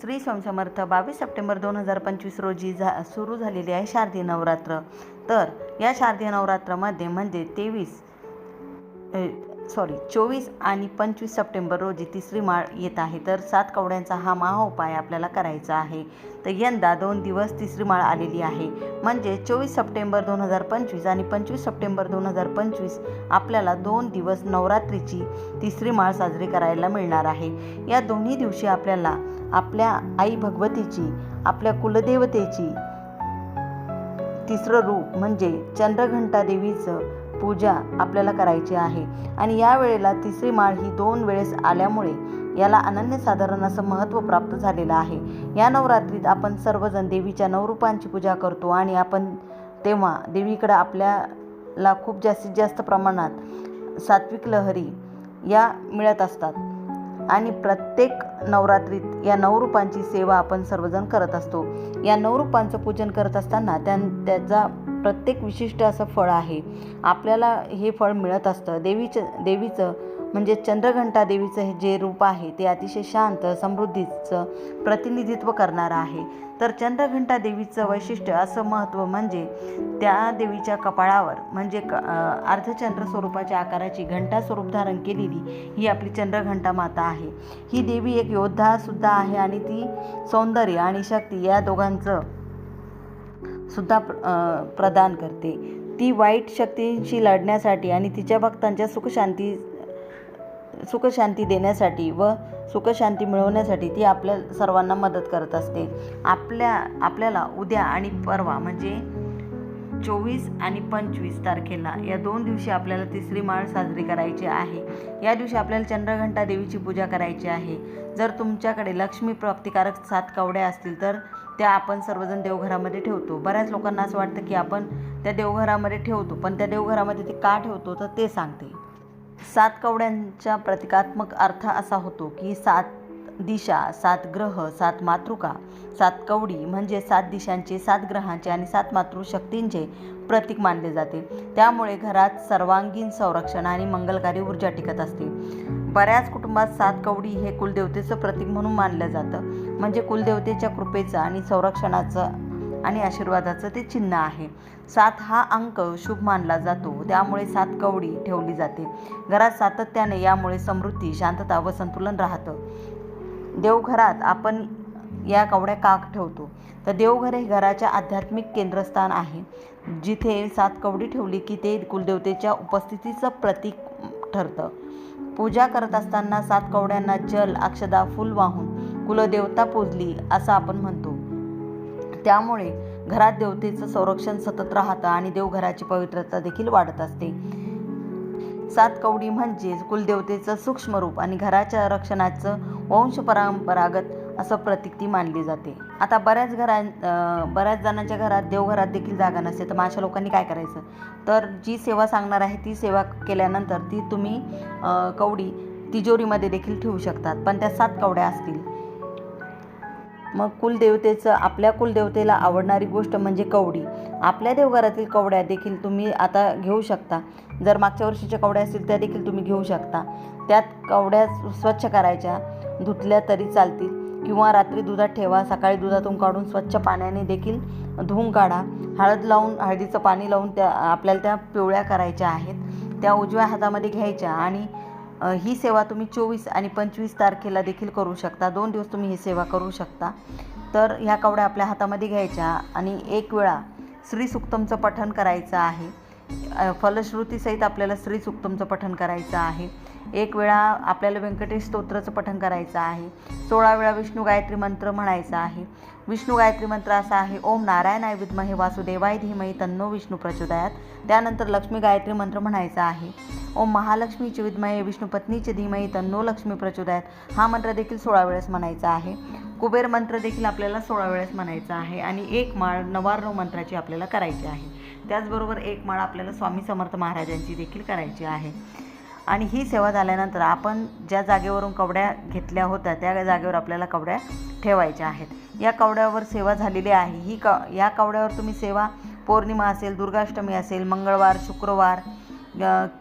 श्री स्वयंसमर्थ बावीस सप्टेंबर दोन हजार पंचवीस रोजी झा सुरू झालेली आहे शारदीय नवरात्र. तर या शारदीय नवरात्रामध्ये म्हणजे तेवीस सॉरी चोवीस आणि पंचवीस सप्टेंबर रोजी तिसरी माळ येत आहे. तर सात कवड्यांचा हा महाउपाय आपल्याला करायचा आहे. तर यंदा दोन दिवस तिसरी माळ आलेली आहे. म्हणजे चोवीस सप्टेंबर दोन हजार पंचवीस आणि पंचवीस सप्टेंबर दोन हजार पंचवीस आपल्याला दोन दिवस नवरात्रीची तिसरी माळ साजरी करायला मिळणार आहे. या दोन्ही दिवशी आपल्याला आपल्या आई भगवतीची आपल्या कुलदेवतेची तिसरं रूप म्हणजे चंद्रघंटा देवीचं पूजा आपल्याला करायची आहे. आणि या वेळेला तिसरी माळ ही दोन वेळेस आल्यामुळे याला अनन्यसाधारण असं महत्त्व प्राप्त झालेलं आहे. या नवरात्रीत आपण सर्वजण देवीच्या नवरूपांची पूजा करतो आणि आपण तेव्हा देवीकडं आपल्याला खूप जास्तीत जास्त प्रमाणात सात्विक लहरी या मिळत असतात. आणि प्रत्येक नवरात्रीत या नवरूपांची सेवा आपण सर्वजण करत असतो. या नवरूपांचं पूजन करत असताना त्या त्याचा प्रत्येक विशिष्ट असं फळ आहे. आपल्याला हे फळ मिळत असतं. देवीचं देवीचं म्हणजे चंद्रघंटा देवीचं हे जे रूप आहे ते अतिशय शांत समृद्धीचं प्रतिनिधित्व करणारं आहे. तर चंद्रघंटा देवीचं वैशिष्ट्य असं महत्त्व म्हणजे त्या देवीच्या कपाळावर म्हणजे क अर्धचंद्र स्वरूपाच्या आकाराची घंटा स्वरूप धारण केलेली ही आपली चंद्रघंटा माता आहे. ही देवी एक योद्धासुद्धा आहे आणि ती सौंदर्य आणि शक्ती या दोघांचं सुद्धा प्र प्रदान करते. ती वाईट शक्तींशी लढण्यासाठी आणि तिच्या भक्तांच्या सुखशांती सुखशांती देण्यासाठी व सुखशांती मिळवण्यासाठी ती आपल्या सर्वांना मदत करत असते. आपल्या आपल्याला उद्या आणि परवा म्हणजे चोवीस आणि पंचवीस तारखेला या दोन दिवशी आपल्याला तिसरी माळ साजरी करायची आहे. या दिवशी आपल्याला चंद्रघंटा देवीची पूजा करायची आहे. जर तुमच्याकडे लक्ष्मी प्राप्तिकारक सात कवड्या असतील तर त्या आपण सर्वजण देवघरामध्ये ठेवतो. बऱ्याच लोकांना असं वाटतं की आपण त्या देवघरामध्ये ठेवतो पण त्या देवघरामध्ये ते का ठेवतो तर ते सांगते. सात कवड्यांचा प्रतिकात्मक अर्थ असा होतो की सात दिशा सात ग्रह सात मातृका सात कवडी म्हणजे सात दिशांचे सात ग्रहांचे आणि सात मातृशक्तींचे प्रतीक मानले जाते. त्यामुळे घरात सर्वांगीण संरक्षण आणि मंगलकारी ऊर्जा टिकत असते. बऱ्याच कुटुंबात सात कवडी हे कुलदेवतेचं प्रतीक म्हणून मानलं जातं. म्हणजे कुलदेवतेच्या कृपेचं आणि संरक्षणाचं आणि आशीर्वादाचं ते चिन्ह आहे. सात हा अंक शुभ मानला जातो. त्यामुळे सात कवडी ठेवली जाते. घरात सातत्याने यामुळे समृद्धी शांतता व संतुलन राहतं. देवघरात आपण या कवड्या का ठेवतो? तर देवघर हे घराच्या आध्यात्मिक केंद्रस्थान आहे. जिथे सात कवडी ठेवली की ते कुलदेवतेच्या उपस्थितीचं प्रतीक ठरतं. पूजा करत असताना सात कवड्यांना जल अक्षदा फुल वाहून कुलदेवता पूजली असं आपण म्हणतो. त्यामुळे घरात देवतेचं संरक्षण सतत राहतं आणि देवघराची पवित्रता देखील वाढत असते. सात कवडी म्हणजेच कुलदेवतेचं सूक्ष्म रूप आणि घराच्या रक्षणाचं वंश परंपरागत असं प्रतीक ती मानली जाते. आता बऱ्याच घरां बऱ्याच जणांच्या घरात देवघरात देखील जागा नसते. तर मग अशा लोकांनी काय करायचं? तर जी सेवा सांगणार आहे ती सेवा केल्यानंतर ती तुम्ही कवडी तिजोरीमध्ये देखील ठेवू शकतात. पण त्या सात कवड्या असतील. मग कुलदेवतेचं आपल्या कुलदेवतेला आवडणारी गोष्ट म्हणजे कवडी. आपल्या देवघरातील कवड्या देखील तुम्ही आता घेऊ शकता. जर मागच्या वर्षीच्या कवड्या असतील त्या देखील तुम्ही घेऊ शकता. त्यात कवड्या स्वच्छ करायच्या. धुतल्या तरी चालतील. किंवा रात्री दुधात ठेवा सकाळी दुधातून काढून स्वच्छ पाण्याने देखील धुवून काढा. हळद लावून हळदीचं पाणी लावून त्या आपल्याला त्या पिवळ्या करायच्या आहेत. त्या उजव्या हातामध्ये घ्यायच्या आणि ही सेवा तुम्ही चोवीस आणि पंचवीस तारखेला देखील करू शकता. दोन दिवस तुम्ही ही सेवा करू शकता. तर ह्या कवड्या आपल्या हातामध्ये घ्यायच्या आणि एक वेळा श्रीसुक्तमचं पठण करायचं आहे. फलश्रुतीसहित श्री श्रीसुक्तमचं पठण करायचं आहे. एक वेळा आपल्याला व्यंकटेश स्तोत्राचं पठण करायचं आहे. सोळा वेळा विष्णू गायत्री मंत्र म्हणायचा आहे. विष्णू गायत्री मंत्र असा आहे ओम नारायणाय विद्महे वासुदेवाय धीमही तन्नो विष्णू प्रचोदयात. त्यानंतर लक्ष्मी गायत्री मंत्र म्हणायचा आहे ओम महालक्ष्मीचे विद्महे विष्णुपत्नीचे धीमही तन्नो लक्ष्मी प्रचोदयात. हा मंत्र देखील सोळा वेळेस म्हणायचा आहे. कुबेर मंत्र देखील आपल्याला सोळा वेळेस म्हणायचा आहे आणि एक माळ नवारणव मंत्राची आपल्याला करायची आहे. त्याचबरोबर एक माळ आपल्याला स्वामी समर्थ महाराजांची देखील करायची आहे. आणि ही सेवा झाल्यानंतर आपण ज्या जागेवरून कवड्या घेतल्या होत्या त्या जागेवर आपल्याला कवड्या ठेवायच्या आहेत. या कवड्यावर सेवा झालेली आहे. ही क या कवड्यावर तुम्ही सेवा पौर्णिमा असेल दुर्गाष्टमी असेल मंगळवार शुक्रवार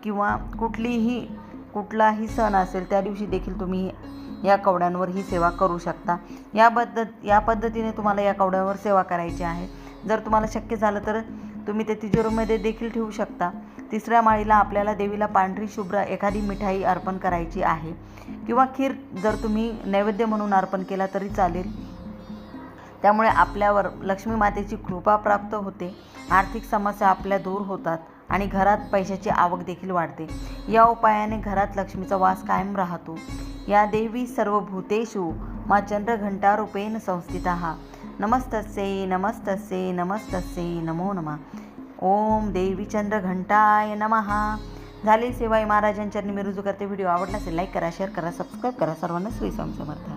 किंवा कुठलीही कुठलाही सण असेल त्या दिवशी देखील तुम्ही या कवड्यांवर ही सेवा करू शकता. या पद्धत या पद्धतीने तुम्हाला या कवड्यांवर सेवा करायची आहे. जर तुम्हाला शक्य झालं तर तुम्ही ते तिजोरीमध्ये देखील ठेवू शकता. तिसऱ्या माळीला आपल्याला देवीला पांढरी शुभ्र एखादी मिठाई अर्पण करायची आहे. किंवा खीर जर तुम्ही नैवेद्य म्हणून अर्पण केला तरी चालेल. त्यामुळे आपल्यावर लक्ष्मी मातेची कृपा प्राप्त होते. आर्थिक समस्या आपल्या दूर होतात आणि घरात पैशाची आवक देखील वाढते. या उपायाने घरात लक्ष्मीचा वास कायम राहतो. या देवी सर्व भूतेषु मा चंद्रघंटारूपेण संस्थिता. नमस्तस्यै नमस्तस्यै नमस्तस्यै नमो नमः. ओम देवीचंद्र घंटाय नमहा झाली सेवाई महाराजांच्या मी रुजू करते. व्हिडिओ आवडला असेल लाईक करा शेअर करा सबस्क्राईब करा. सर्वांना श्री स्वामी समर्थ.